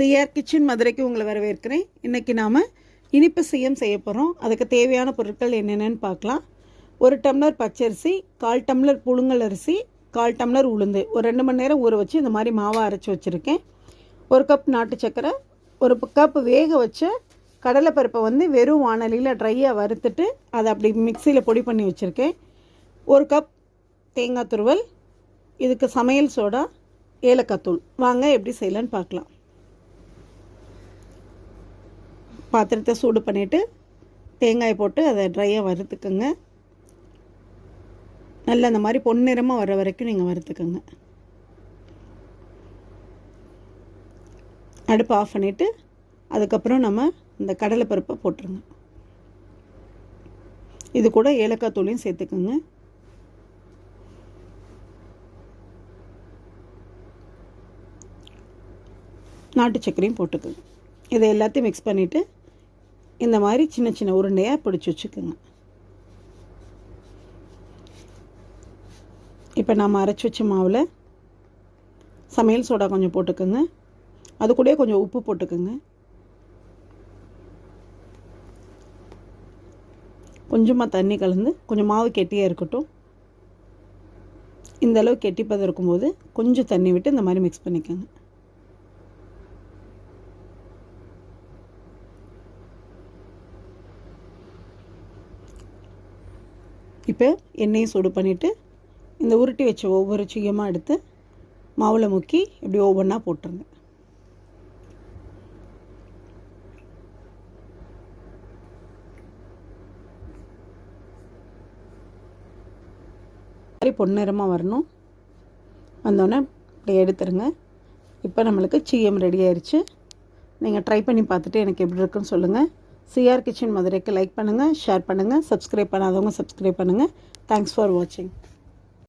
CR kitchen மதுரைக்கு உங்களை வரவேற்கிறேன். இன்றைக்கி நாம் இனிப்பு செய்யம் செய்ய போகிறோம் அதுக்கு தேவையான பொருட்கள் என்னென்னு பார்க்கலாம். ஒரு டம்ளர் பச்சரிசி கால் டம்ளர் புழுங்கல் அரிசி கால் டம்ளர் உளுந்து. ஒரு ரெண்டு மணி நேரம் ஊற வச்சு இந்த மாதிரி மாவை அரைச்சி வச்சுருக்கேன். ஒரு கப் நாட்டு சக்கரை ஒரு கப் வேக வச்ச கடலைப்பருப்பை வந்து வெறும் வானலியில் ட்ரையாக வறுத்துட்டு அதை அப்படி மிக்சியில் பொடி பண்ணி வச்சுருக்கேன். ஒரு கப் தேங்காய் துருவல் இதுக்கு சமையல் சோடா ஏலக்காய் தூள். வாங்க எப்படி செய்யலான்னு பார்க்கலாம். பாத்திரத்தை சூடு பண்ணிவிட்டு தேங்காய் போட்டு அதை ட்ரையாக வறுத்துக்குங்க. நல்ல அந்த மாதிரி பொன்னிறமாக வர வரைக்கும் நீங்கள் வறுத்துக்குங்க. அடுப்பு ஆஃப் பண்ணிவிட்டு அதுக்கப்புறம் நம்ம இந்த கடலைப்பருப்பை போட்டுருங்க. இது கூட ஏலக்காய் தூளையும் சேர்த்துக்குங்க. நாட்டு சர்க்கரையும் போட்டுக்குங்க. இதை எல்லாத்தையும் மிக்ஸ் பண்ணிவிட்டு இந்த மாதிரி சின்ன சின்ன உருண்டையாக பிடிச்சி வச்சுக்கோங்க. இப்போ நாம் அரைச்சி வச்ச மாவில் சமையல் சோடா கொஞ்சம் போட்டுக்கோங்க. அது கூடயே கொஞ்சம் உப்பு போட்டுக்கோங்க. கொஞ்சமாக தண்ணி கலந்து கொஞ்சம் மாவு கெட்டியாக இருக்கட்டும். இந்த அளவு கெட்டிப்பதம் இருக்கும்போது கொஞ்சம் தண்ணி விட்டு இந்த மாதிரி மிக்ஸ் பண்ணிக்கோங்க. இப்போ எண்ணெயை சூடு பண்ணிவிட்டு இந்த உருட்டி வச்ச ஒவ்வொரு சுயமாக எடுத்து மாவில் முக்கி இப்படி ஒவ்வொன்றா போட்டுருங்க. மாதிரி பொன்னிறமாக வரணும். வந்தோடனே இப்படி எடுத்துருங்க. இப்போ நம்மளுக்கு சிஎம் ரெடி ஆயிடுச்சு நீங்கள் ட்ரை பண்ணி பார்த்துட்டு எனக்கு எப்படி இருக்குன்னு சொல்லுங்கள் சிஆர் கிச்சன் மதுரைக்கு லைக் பண்ணுங்கள் ஷேர் பண்ணுங்கள் சப்ஸ்கிரைப் பண்ணாதவங்க சப்ஸ்கிரைப் பண்ணுங்கள் தேங்க்ஸ் ஃபார் வாட்சிங்